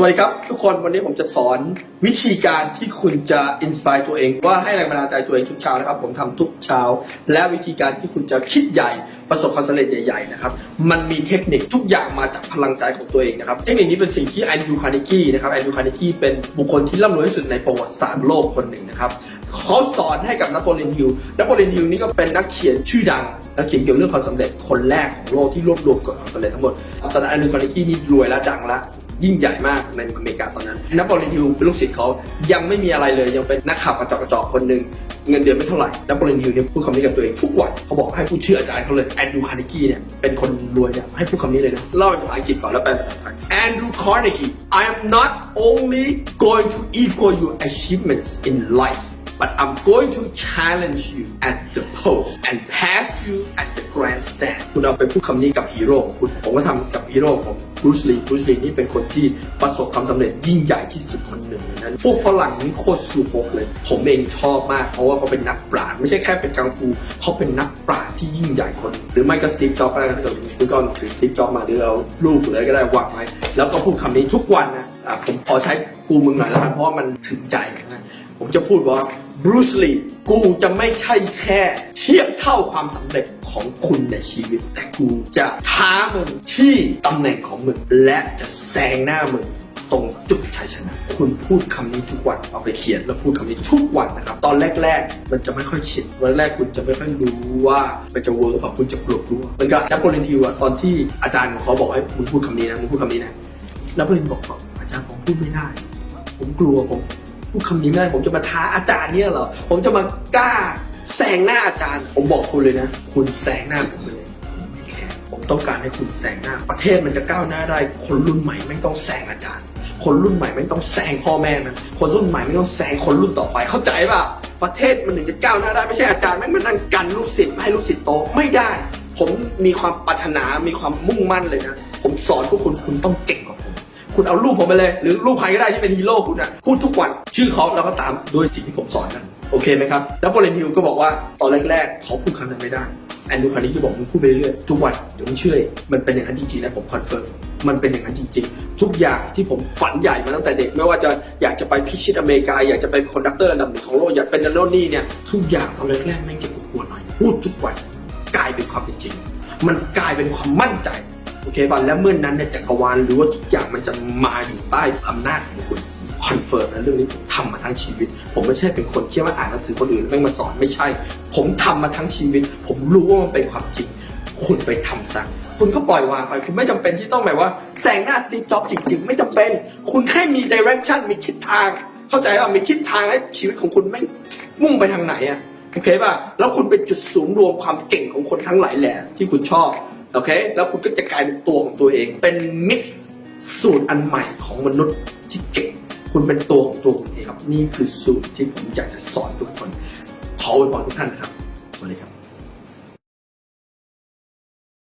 สวัสดีครับ ทุกคนวันนี้ผมจะสอนวิธีการที่คุณจะอินสปายตัวเอง ว่าให้แรงบันดาลใจตัวเองทุกเช้านะครับ ผมทำทุกเช้า และวิธีการที่คุณจะคิดใหญ่ประสบความสำเร็จใหญ่ๆนะครับมันมีเทคนิคทุกอย่างมาจากพลังใจของตัวเองนะครับเทคนิคนี้เป็นสิ่งที่แอนดูคาร์เนกี้นะครับแอนดูคาร์เนกี้เป็นบุคคลที่ร่ำรวยที่สุดในประวัติศาสตร์โลกคนหนึ่งนะครับเขาสอนให้กับนโปเลียนฮิลนโปเลียนฮิลนี่ก็เป็นนักเขียนชื่อดังนักเขียนเกี่ยวกับเรื่องความสำเร็จคนแรกของโลกที่รวบรวมกฎความสำเร็จทั้งหมดตอนนั้นแอนดูคาร์เนกี้นี่รวยและดังละ ยิ่งใหญ่มากในอเมริกาตอนนั้นนโปเลียนฮิลเป็นลูกศิษย์เขายังไม่มีอะไรเลยยังเป็นนักข่าวกระจอกกระจอกคนหนึ่งเงินเดือนไม่เท่าไหร่นโปเลียนฮิลเนี่ยพูดคำนี้กับตัวเองทุกวันเขาบอกให้พูดชื่ออาจารย์เขาเลยแอนดรูคาร์เนกี้เนี่ยเป็นคนรวยเนี่ยให้พูดคำนี้เลยนะเล่าเป็นภาษาอังกฤษก่อนแล้วแปลเป็นภาษาไทย Andrew Carnegie I am not only going to equal your achievements in life but I'm going to challenge you at the post and pass you at the grandstand คุณเอาไปพูดคำนี้กับฮีโร่คุณ ผมก็ทำกับฮีโร่ของ บรูซลีบรูซลีนี่เป็นคนที่ประสบความสำเร็จยิ่งใหญ่ที่สุดคนหนึ่งนั้นพวกฝรั่งนี่โคตรสูโปกเลย ผมเองชอบมาก เพราะว่าเขาเป็นนักปราชญ์ไม่ใช่แค่เป็นกังฟูเขาเป็นนักปราชญ์ที่ยิ่งใหญ่คน หรือไม่ก็สตีฟจ็อบส์ก็ได้ถ้าเกิดคุณก็เอาหนังสือสตีฟจ็อบส์มาหรือเอารูปหรืออะไรก็ได้วางไว้แล้วก็พูดคำนี้ทุกวันนะ อะผมขอใช้กูมึงหน่อยแล้วกันเพราะว่ามันถึงใจนะผมจะพูดว่าบรูซลีกูจะไม่ใช่แค่เทียบเท่าความสำเร็จของคุณในชีวิต แต่กูจะท้ามึงที่ตำแหน่งของมึง และจะแซงหน้ามึงตรงจุดชัยชนะ คุณพูดคำนี้ทุกวันเอาไปเขียนแล้วพูดคำนี้ทุกวันนะครับ ตอนแรก ๆ มันจะไม่ค่อยชินวันแรกคุณจะไม่ค่อยรู้ว่ามันจะเวิร์กหรือเปล่าคุณจะกลัวกลัวเหมือนกับนโปเลียนฮิลอะตอนที่อาจารย์ของเขาบอกให้มึงพูดคำนี้นะมึงพูดคำนี้นะนโปเลียนบอก พูดไม่ได้ ผมกลัวผมพูดคำนี้ไม่ได้ผมจะมาท้าอาจารย์เนี่ยเหรอผมจะมากล้าแซงหน้าอาจารย์ ผมบอกคุณเลยนะ คุณแซงหน้าผมเลยผมไม่แคร์ผมต้องการให้คุณแซงหน้า ประเทศมันจะก้าวหน้าได้ คนรุ่นใหม่ไม่ต้องแซงอาจารย์ คนรุ่นใหม่ไม่ต้องแซงพ่อแม่นะคนรุ่นใหม่ไม่ต้องแซงคนรุ่นต่อไป เข้าใจป่ะประเทศมันถึงจะก้าวหน้าได้ไม่ใช่อาจารย์ไม่งมานั่งกันลูกศิษย์ให้ลูกศิษย์โตไม่ได้ ผมมีความปรารถนามีความมุ่งมั่นเลยนะ ผมสอนพวกคุณคุณต้องเก่งกว่า คุณเอารูปผมไปเลย หรือรูปใครก็ได้ที่เป็นฮีโร่คุณอะพูดทุกวันชื่อเขาแล้วก็ตามด้วยสิ่งที่ผมสอนนะโอเคไหมครับ แล้วโปรเลนิวก็บอกว่าตอนแรกๆ เขาพูดคำนั้นไม่ได้แอนดูคาร์นิก็บอกมึงพูดไปเรื่อยๆทุกวันเดี๋ยวมึงเชื่อมันเป็นอย่างนั้นจริงๆนะผมคอนเฟิร์มมันเป็นอย่างนั้นจริงๆ ทุกอย่างที่ผมฝันใหญ่มาตั้งแต่เด็กไม่ว่าจะอยากจะไปพิชิตอเมริกา อยากจะเป็นคอนดักเตอร์นดับหนึ่งของโลกอยากเป็นนันโนนนี่เนี่ยทุกอย่างตอนแรกๆแม่งจะกลัวๆหน่อยพูดทุกวันกลายเป็นความเป็นจริง มันกลายเป็นความมั่นใจ อเคป่ะแล้วเมื่อนนั้นเนี่ยจักรวาลหรือว่าทุกอย่างมันจะมาอยู่ใต้อำนาจของคุณคอนเฟิร์มนะเรื่องนี้ผมทำมาทั้งชีวิต ผมไม่ใช่เป็นคนแค่ว่าอ่านหนังสือคนอื่นแล้วม่มาสอนไม่ใช่ ผมทำมาทั้งชีวิต ผมรู้ว่ามันเป็นความจริง คุณไปทำซะคุณก็ปล่อยวางไป คุณไม่จำเป็นที่ต้องแบบว่าแซงหน้าสตีจ็อบจริง ๆ ไม่จำเป็น คุณแค่มีดิเรกชันมีทิศทาง เข้าใจว่ามีทิศทางให้ชีวิตของคุณไม่มุ่งไปทางไหนอะโอเคป่ะแล้วคุณเป็นจุดศูนย์รวมความเก่งของคนทั้งหลายแหละที่คุณชอบ โอเค แล้วคุณก็จะกลายเป็นตัวของตัวเอง เป็นมิกซ์สูตรอันใหม่ของมนุษย์ที่เก่ง คุณเป็นตัวของตัวคุณเองครับ นี่คือสูตรที่ผมอยากจะสอนทุกคน ขออวยพรทุกท่านนะครับ สวัสดีครับ